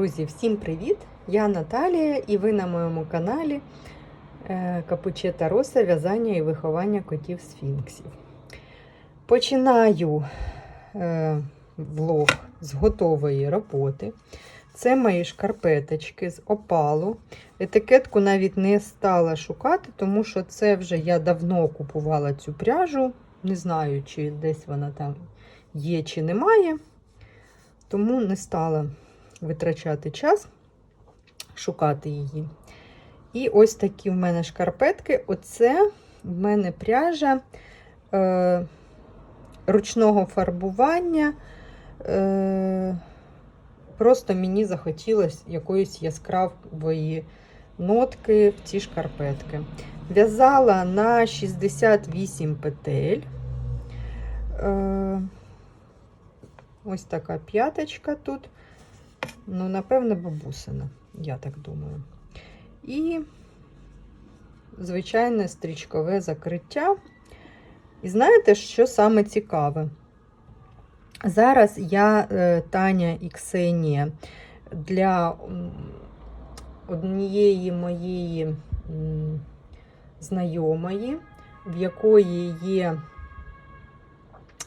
Друзі, всім привіт! Я Наталія і ви на моєму каналі е, Капучета Роса в'язання і виховання котів сфінксів. Починаю е, влог з готової роботи. Це мої шкарпеточки з опалу. Етикетку навіть не стала шукати, тому що це вже я давно купувала цю пряжу. Не знаю, чи десь вона там є, чи немає. Тому не стала витрачати час, шукати її. І ось такі в мене шкарпетки. Оце в мене пряжа е, ручного фарбування. Е, Просто мені захотілося якоїсь яскравої нотки в ці шкарпетки. В'язала на 68 петель. Е, Ось така п'яточка тут. Ну, напевно, бабусина, я так думаю. І звичайне стрічкове закриття. І знаєте, що саме цікаве? Зараз я, е, Таня і Ксенія, для однієї моєї знайомої, в якої є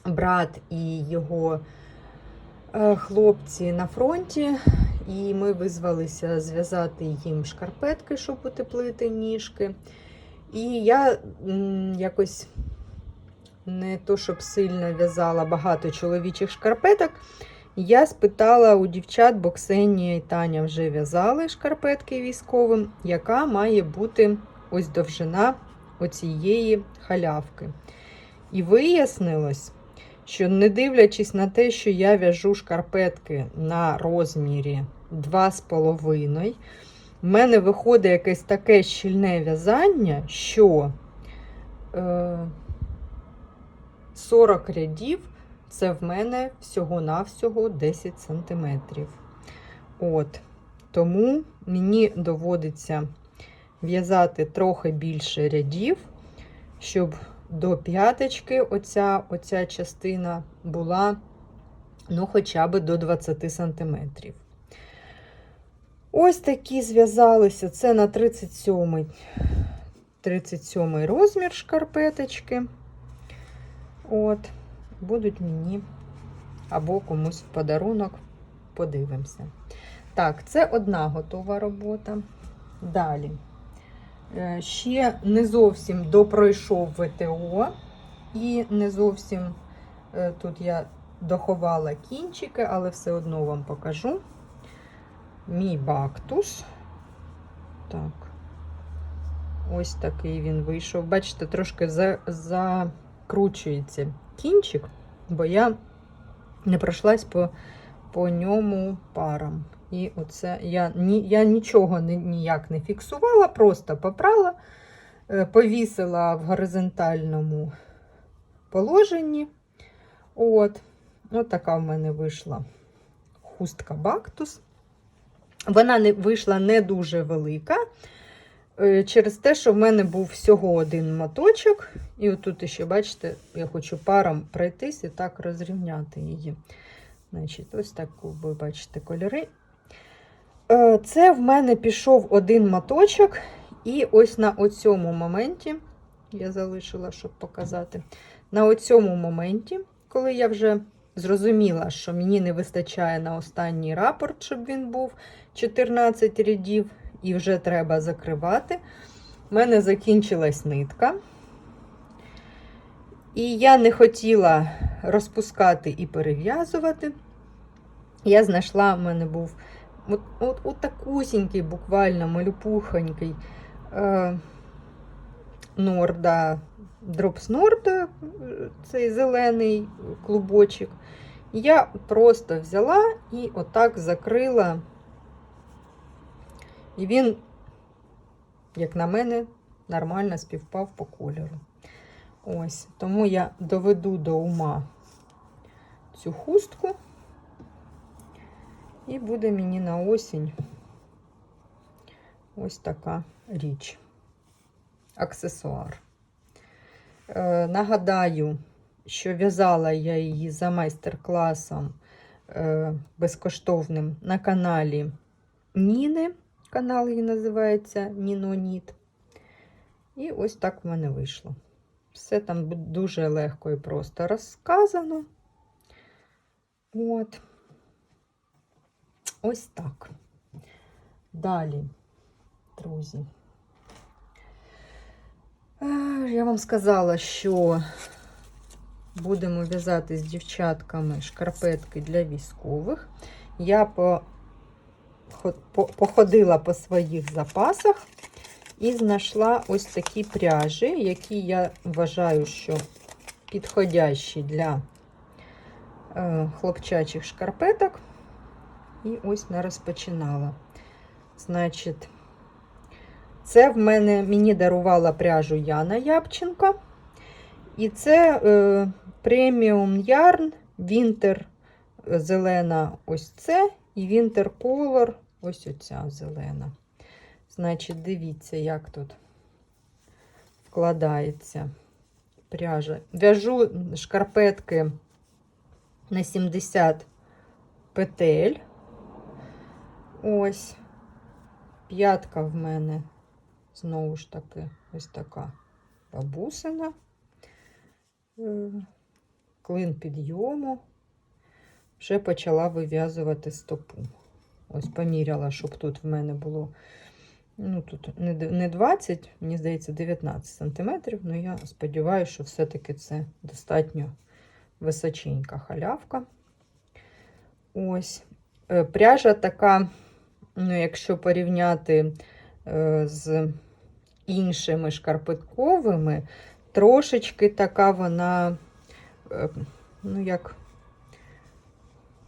брат і його хлопці на фронті, і ми визвалися зв'язати їм шкарпетки, щоб утеплити ніжки. І я якось не то, щоб сильно в'язала багато чоловічих шкарпеток. Я спитала у дівчат, бо Ксенія і Таня вже в'язали шкарпетки військовим, яка має бути ось довжина оцієї халявки. І вияснилось, що не дивлячись на те, що я в'яжу шкарпетки на розмірі 2,5, в мене виходить якесь таке щільне в'язання, що е, 40 рядів це в мене всього-навсього 10 см. От, Тому мені доводиться в'язати трохи більше рядів, щоб до п'яточки оця, оця частина була ну, хоча б до 20 см. Ось такі зв'язалися. Це на 37 37 розмір шкарпеточки. От, будуть мені або комусь в подарунок, подивимося. Так, це одна готова робота. Далі. Е, ще не зовсім допройшов ВТО, і не зовсім е, тут я доховала кінчики, але все одно вам покажу. Мій бактус. Так, ось такий він вийшов. Бачите, трошки закручується кінчик, бо я не пройшлась по, по ньому парам. І оце я ні, я нічого ніяк не фіксувала, просто попрала, е, повісила в горизонтальному положенні. От, от така в мене вийшла хустка Бактус. Вона не вийшла не дуже велика. Е, через те, що в мене був всього один моточок. І отут ще, бачите, я хочу паром пройтись і так розрівняти її. Значить, Ось так ви бачите кольори. Е, це в мене пішов один моточок, і ось на оцьому моменті, я залишила, щоб показати, на оцьому моменті, коли я вже зрозуміла, що мені не вистачає на останній рапорт, щоб він був 14 рядів, і вже треба закривати. в мене закінчилась нитка. І я не хотіла розпускати і перев'язувати. Я знайшла, в мене був От, от, от такусінький, буквально малюпухонький е, норда, дропс норда, цей зелений клубочок. Я просто взяла і отак закрила. І він, як на мене, нормально співпав по кольору. Ось, тому я доведу до ума цю хустку. І буде мені на осінь ось така річ, аксесуар. Е, Нагадаю, що в'язала я її за майстер-класом е, безкоштовним на каналі Ніни. Канал її називається Ніноніт. І ось так в мене вийшло. Все там дуже легко і просто розказано. От. Ось так. Далі, друзі. Е, Я вам сказала, що будемо в'язати з дівчатками шкарпетки для військових. Я по, походила по своїх запасах і знайшла ось такі пряжі, які я вважаю, що підходящі для е, хлопчачих шкарпеток. І ось не розпочинала. Значить, це в мене мені дарувала пряжу Яна Ябченко. І це е, преміум ярн, Вінтер зелена ось це, і Вінтер Color ось оця зелена. Значить, дивіться, як тут вкладається пряжа. В'яжу шкарпетки на 70 петель. Ось. П'ятка в мене знову ж таки ось така бабусина. Е, Клин підйому. Вже почала вив'язувати стопу. Ось поміряла, щоб тут в мене було. Ну, тут не 20, мені здається, 19 сантиметрів. Ну, я сподіваюся, що все-таки це достатньо височенька халявка. Ось. Е, Пряжа така, ну, якщо порівняти е, з іншими шкарпетковими, трошечки така вона, е, ну, як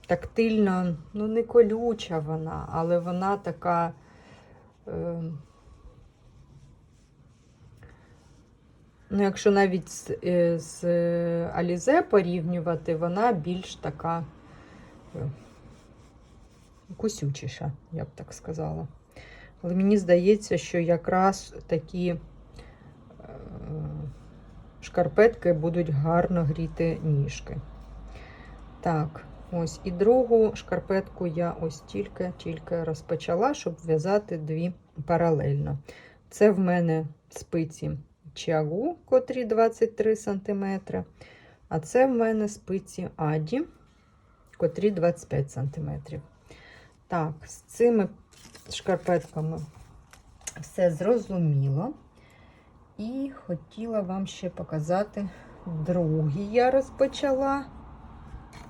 тактильно, ну, не колюча вона, але вона така. е, Ну, якщо навіть з, з Алізе порівнювати, вона більш така кусючіша, я б так сказала. Але мені здається, що якраз такі е, шкарпетки будуть гарно гріти ніжки. Так, ось і другу шкарпетку я ось тільки-тільки розпочала, щоб в'язати дві паралельно. Це в мене спиці чагу, котрі 23 см, а це в мене спиці Аді, котрі 25 см. Так, з цими шкарпетками все зрозуміло. І хотіла вам ще показати другий я розпочала.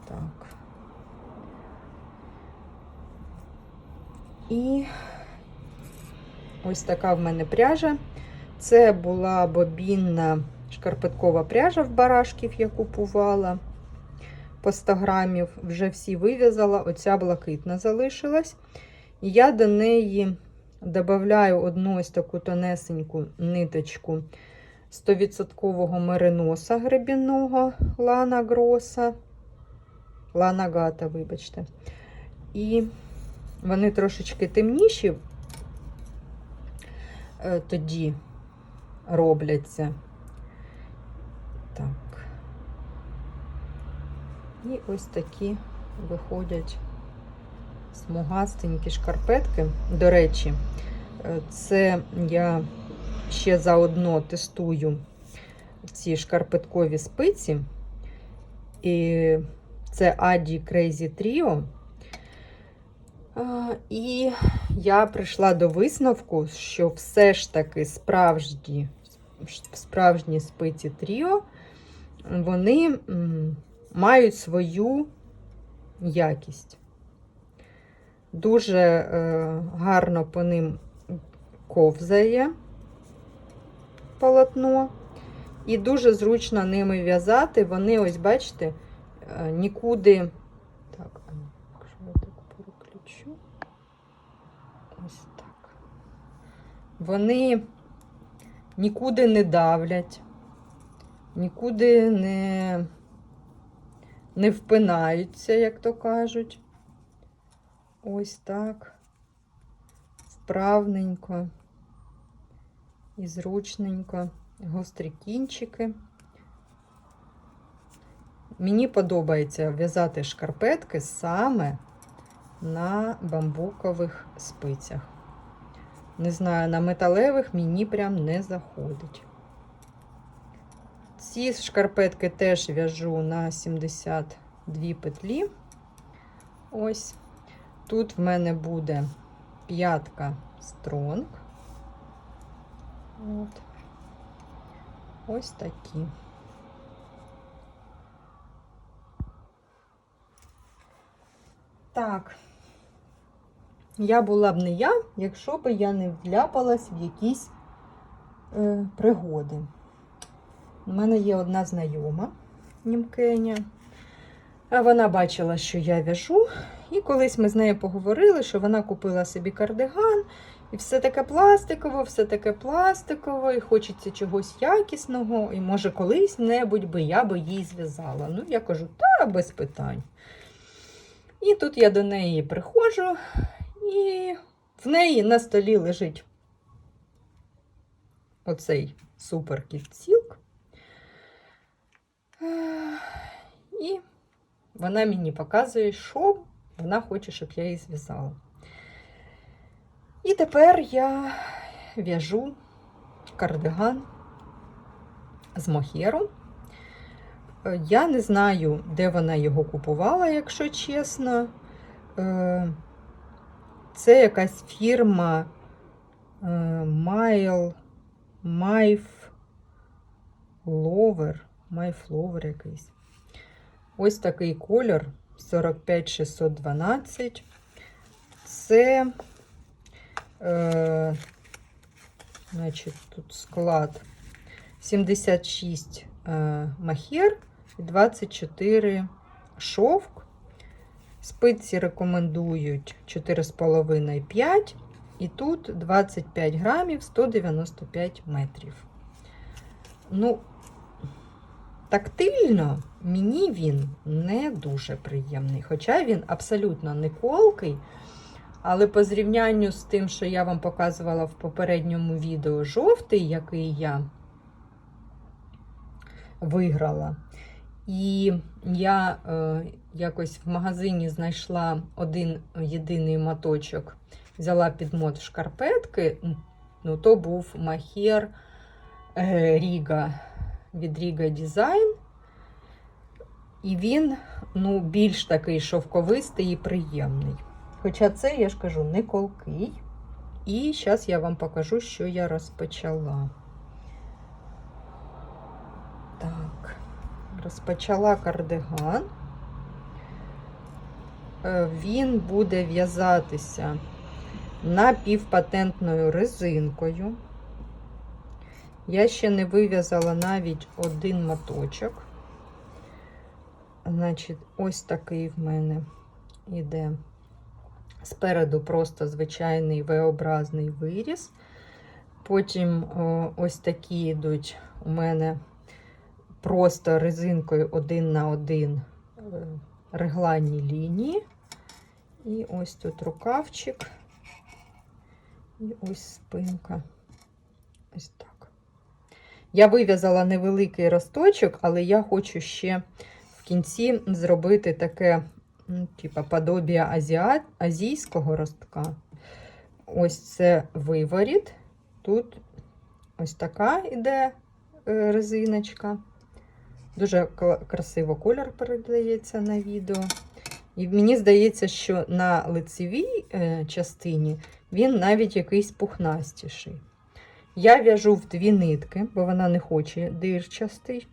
Так. І ось така в мене пряжа. Це була бобінна шкарпеткова пряжа в барашків, я купувала по 100 грамів. Вже всі вив'язала, оця блакитна залишилась. І я до неї додаю одну ось таку тонесеньку ниточку 100% мериноса гребінного Лана Гроса. Лана Гата, вибачте. І вони трошечки темніші е, тоді робляться. Так. І ось такі виходять смугастенькі шкарпетки. До речі, е, це я ще заодно тестую ці шкарпеткові спиці. І це Adi Crazy Trio. І я прийшла до висновку, що все ж таки справжні, справжні спиці Тріо, вони мають свою якість. Дуже е, гарно по ним ковзає полотно. І дуже зручно ними в'язати. Вони, ось бачите, е, нікуди. Так, ну, якщо я так переключу. Ось так. Вони нікуди не давлять, нікуди не, не впинаються, як то кажуть. Ось так. Вправненько і зручненько. Гострі кінчики. Мені подобається в'язати шкарпетки саме на бамбукових спицях. Не знаю, на металевих мені прям не заходить. Ці шкарпетки теж в'яжу на 72 петлі. Ось. Тут в мене буде п'ятка стронг. От. Ось такі. Так. Я була б не я, якщо б я не вляпалась в якісь е, пригоди. У мене є одна знайома Німкеня. А Вона бачила, що я в'яжу, і колись ми з нею поговорили, що вона купила собі кардиган, і все таке пластикове, все таке пластикове, і хочеться чогось якісного, і може колись-небудь би я би їй зв'язала. Ну, я кажу, та без питань. І тут я до неї приходжу, і в неї на столі лежить оцей супер кільцілк. І вона мені показує, що вона хоче, щоб я її зв'язала. І тепер я в'яжу кардиган з мохеру. Я не знаю, де вона його купувала, якщо чесно. Е, Це якась фірма е, Mile, Майф Ловер. Майфловер якийсь. Ось такий колір 45612. Це, е, значить, тут склад 76 е, махер і 24 шовк. Спиці рекомендують 4,5-5. І тут 25 грамів 195 метрів. Ну, Тактильно мені він не дуже приємний, хоча він абсолютно не колкий. Але по зрівнянню з тим, що я вам показувала в попередньому відео жовтий, який я виграла. І я е, якось в магазині знайшла один єдиний моточок, взяла підмот в шкарпетки, ну, то був махер е, Ріга від Riga Design. І він ну, більш такий шовковистий і приємний. Хоча це, я ж кажу, не колкий. І зараз я вам покажу, що я розпочала. Так, розпочала кардиган. Е, Він буде в'язатися напівпатентною резинкою. Я ще не вив'язала навіть один моточок. Значить, ось такий в мене іде спереду просто звичайний V-образний виріз. Потім ось такі йдуть у мене просто резинкою один на один е, регланні лінії. І ось тут рукавчик, і ось спинка. Ось так. Я вив'язала невеликий росточок, але я хочу ще в кінці зробити таке, ну, типа, подобія азіат, азійського ростка. Ось це виворіт. Тут ось така іде е, резиночка. Дуже красиво колір передається на відео. І мені здається, що на лицевій е, частині він навіть якийсь пухнастіший. Я в'яжу в дві нитки, бо вона не хоче дирчастий.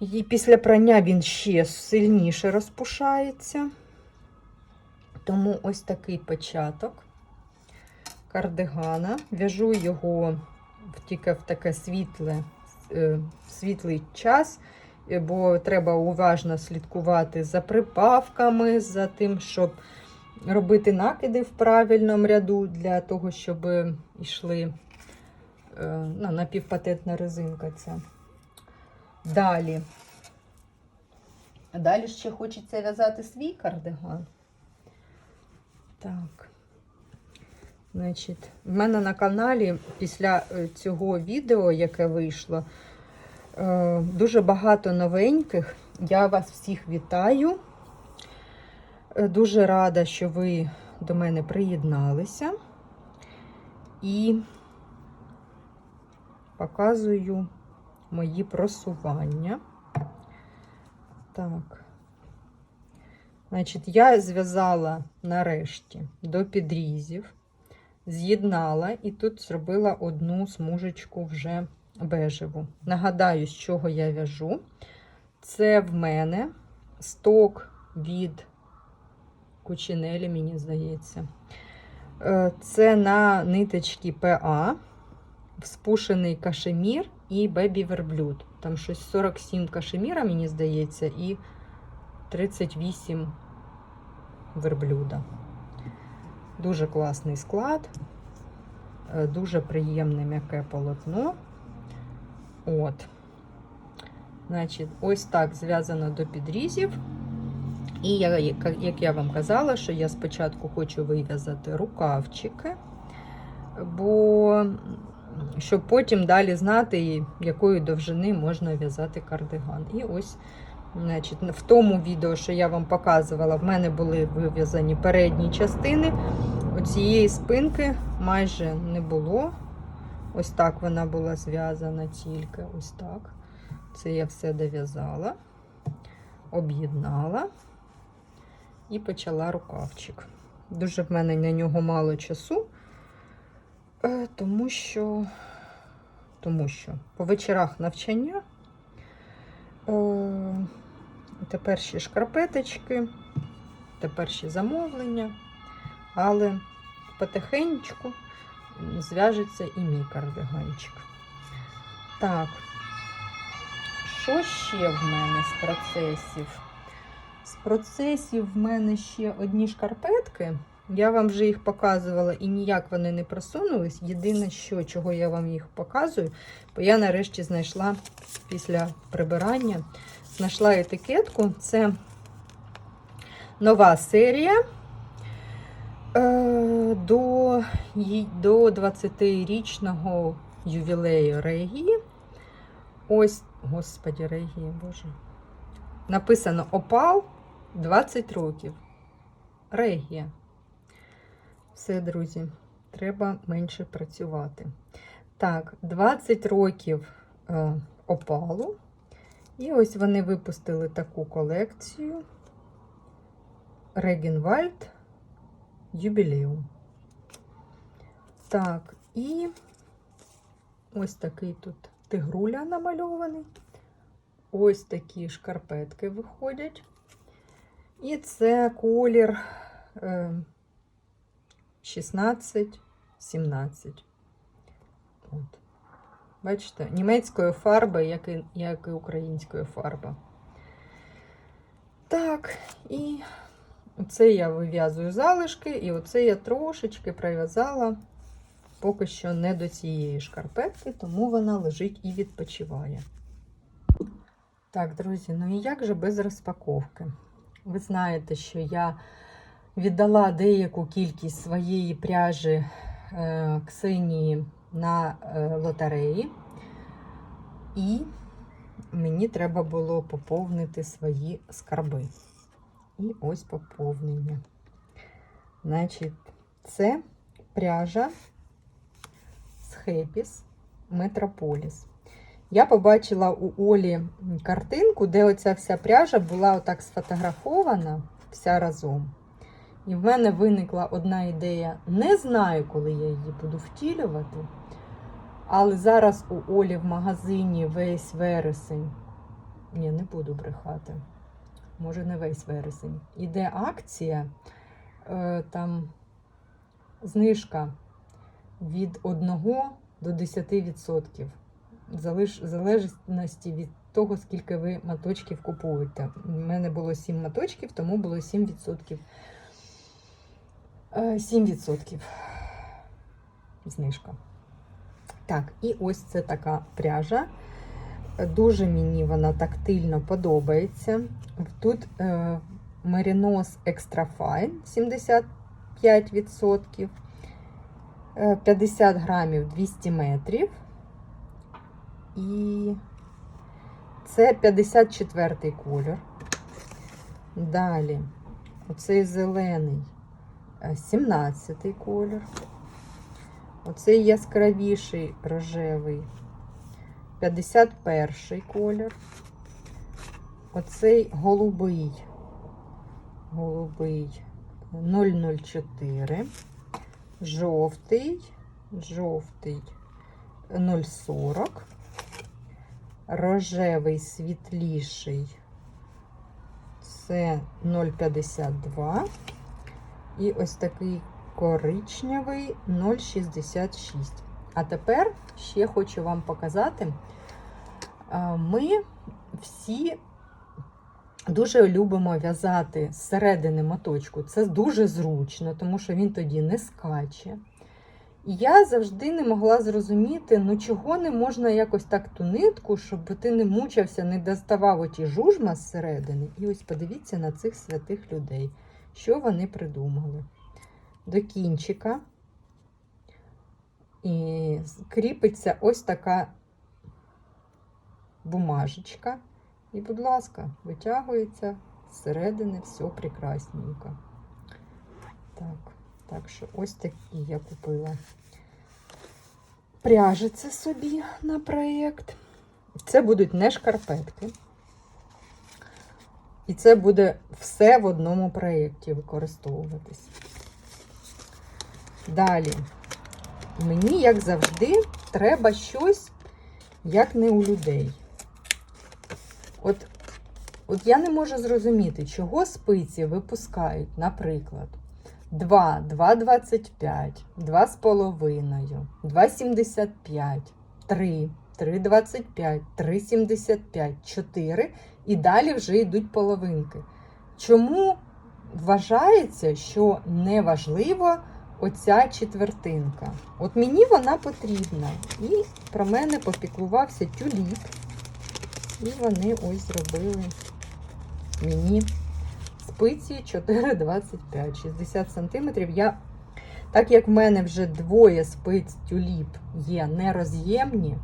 І після прання він ще сильніше розпушається. Тому ось такий початок кардигана. В'яжу його тільки в таке світле, е, світлий час, бо треба уважно слідкувати за припавками, за тим, щоб робити накиди в правильному ряду для того, щоб йшли ну, напівпатентна резинка ця. Далі. Далі ще хочеться в'язати свій кардиган. Так. Значить, в мене на каналі після е, цього відео, яке вийшло, е, дуже багато новеньких. Я вас всіх вітаю. Е, Дуже рада, що ви до мене приєдналися. І показую мої просування. Так. Значить, я зв'язала нарешті до підрізів, з'єднала і тут зробила одну смужечку вже бежеву. Нагадаю, з чого я в'яжу. Це в мене сток від кучинелі, мені здається. Е, Це на ниточки ПА, спушений кашемір і бебі верблюд. Там щось 47 кашеміра, мені здається, і 38 верблюда. Дуже класний склад, е, дуже приємне м'яке полотно. От. Значить, ось так зв'язано до підрізів. І я, як- я вам казала, що я спочатку хочу вив'язати рукавчики, бо щоб потім далі знати, якої довжини можна в'язати кардиган. І ось, значить, в тому відео, що я вам показувала, в мене були вив'язані передні частини. Оцієї спинки майже не було. Ось так вона була зв'язана тільки ось так. Це я все дов'язала, об'єднала і почала рукавчик. Дуже в мене на нього мало часу, е, тому що, тому що по вечорах навчання е, тепер ще шкарпеточки, тепер ще замовлення, але потихеньку зв'яжеться і мій кардиганчик. Так, що ще в мене з процесів? З процесів в мене ще одні шкарпетки. Я вам вже їх показувала і ніяк вони не просунулись. Єдине, що, чого я вам їх показую, бо я нарешті знайшла після прибирання, знайшла етикетку. Це нова серія е, до, до 20-річного ювілею Регії. Ось, господі, Регія, боже. Написано Опал 20 років. Регія. Все, друзі, треба менше працювати. Так, 20 років е, опалу. І ось вони випустили таку колекцію. Регенвальд Юбілеум. Так, і ось такий тут тигруля намальований. Ось такі шкарпетки виходять. І це колір е, 16-17. От. Бачите, німецької фарби, як і, як і української фарби. Так, і оце я вив'язую залишки, і оце я трошечки прив'язала поки що не до цієї шкарпетки, тому вона лежить і відпочиває. Так, друзі, ну і як же без розпаковки? Ви знаєте, що я віддала деяку кількість своєї пряжі е, Ксенії на е, лотереї, і мені треба було поповнити свої скарби. І ось поповнення. Значить, це пряжа з Хепіс Метрополіс. Я побачила у Олі картинку, де оця вся пряжа була отак сфотографована вся разом. І в мене виникла одна ідея. Не знаю, коли я її буду втілювати. Але зараз у Олі в магазині весь вересень. Ні, не буду брехати. Може, не весь вересень. Іде акція, е, там знижка від 1 до 10%. Залежності від того, скільки ви маточків купуєте. У мене було 7 маточків, тому було 7%. Е, 7% знижка. Так, і ось це така пряжа. Дуже мені вона тактильно подобається. Тут е, Merino Extra Fine 75%. Е, 50 грамів 200 метрів. І це 54 колір. Далі Оцей зелений 17 колір. Оцей яскравіший рожевий 51 колір. Оцей голубий, голубий 004, жовтий, жовтий 0,40, рожевий світліший це 0,52 і ось такий коричневий 0,66. А тепер ще хочу вам показати. Ми всі дуже любимо в'язати зсередини моточку. Це дуже зручно, тому що він тоді не скаче. Я завжди не могла зрозуміти, ну чого не можна якось так ту нитку, щоб ти не мучився, не доставав оті жужма зсередини. І ось подивіться на цих святих людей, що вони придумали. До кінчика і кріпиться ось така бумажечка. І, будь ласка, витягується зсередини все прекрасненько. Так, так що ось такі я купила. Пряжеться собі на проєкт. Це будуть не шкарпетки. І це буде все в одному проєкті використовуватись. Далі, мені, як завжди, треба щось, як не у людей. От, от я не можу зрозуміти, чого спиці випускають, наприклад, 2, 2,25, 2,5, 2,75, 3, 3,25, 3,75, 4 і далі вже йдуть половинки. Чому вважається, що не важливо оця четвертинка? От мені вона потрібна. І про мене попіклувався тюліп. І вони ось зробили мені спиці 4,25, 60 см. Я, так як в мене вже двоє спиць тюліп є нероз'ємні,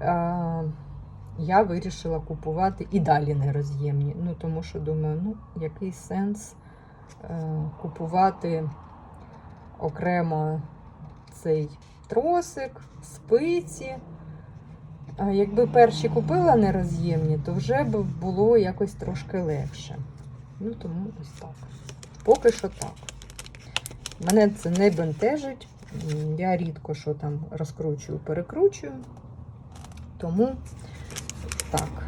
е, я вирішила купувати і далі нероз'ємні. Ну, тому що думаю, ну, який сенс е, купувати окремо цей тросик, спиці. Якби перші купила нероз'ємні, то вже б було якось трошки легше. Ну, тому ось так. Поки що так. Мене це не бентежить. Я рідко що там розкручую, перекручую. Тому так.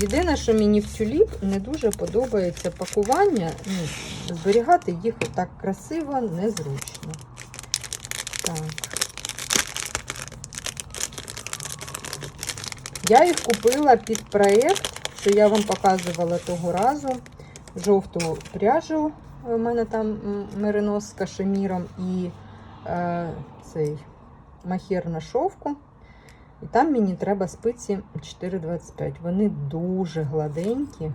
Єдине, що мені в тюліп не дуже подобається пакування. Ну, зберігати їх отак красиво, незручно. Так. Я їх купила під проєкт, що я вам показувала того разу. Жовту пряжу. У мене там меринос з кашеміром і е, цей махір на шовку. І там мені треба спиці 4,25. Вони дуже гладенькі.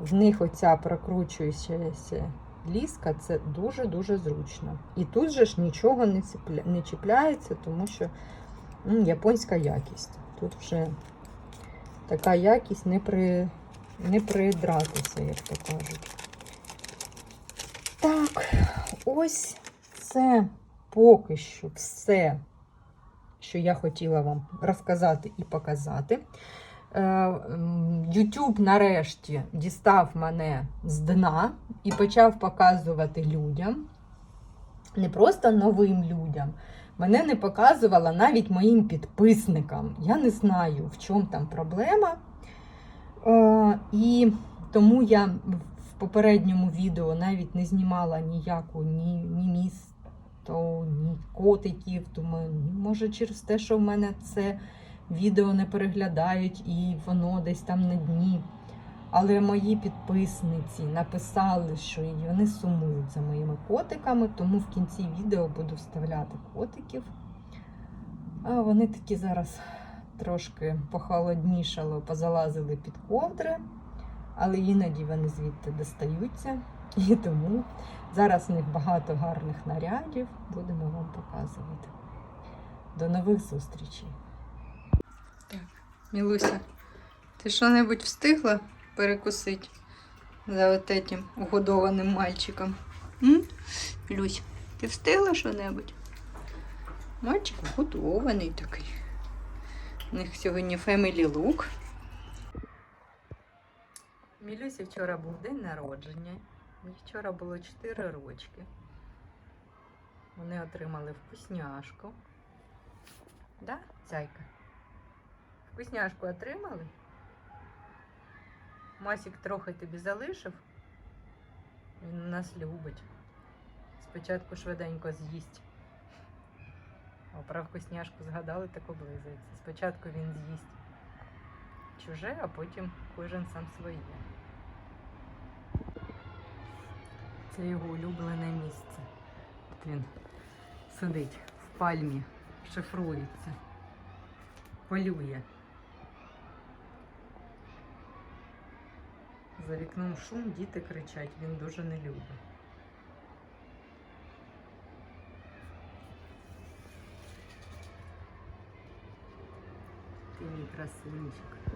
В них оця прокручуючася ліска, це дуже-дуже зручно. І тут же ж нічого не, ціпля... не чіпляється, тому що м, японська якість. Тут вже така якість не, при... не придратися, як то кажуть. Так, ось це поки що все, що я хотіла вам розказати і показати. Е, YouTube нарешті дістав мене з дна і почав показувати людям, не просто новим людям. Мене не показувала навіть моїм підписникам. Я не знаю, в чому там проблема. Е, і тому я в попередньому відео навіть не знімала ніяку ні, ні місто, ні котиків. Думаю, «Ну, може через те, що в мене це відео не переглядають і воно десь там на дні. Але мої підписниці написали, що вони сумують за моїми котиками, тому в кінці відео буду вставляти котиків. А вони такі зараз трошки похолоднішало, позалазили під ковдри, але іноді вони звідти достаються. І тому зараз в них багато гарних нарядів, будемо вам показувати. До нових зустрічей. Так, Мілуся, ти що-небудь встигла перекусити? за от этим угодованим мальчиком. М? Люсь, ти встигла що-небудь? Мальчик вгодований такий. У них сьогодні family look. Мілюсі вчора був день народження. Їй вчора було 4 рочки. Вони отримали вкусняшку. Да, зайка? Вкусняшку отримали? Масік трохи тобі залишив. Він нас любить. Спочатку швиденько з'їсть. А про згадали, так облизується. Спочатку він з'їсть чуже, а потім кожен сам своє. Це його улюблене місце. От він сидить в пальмі, шифрується, полює. За вікном шум, діти кричать, він дуже не любить. Ти мій красунчик.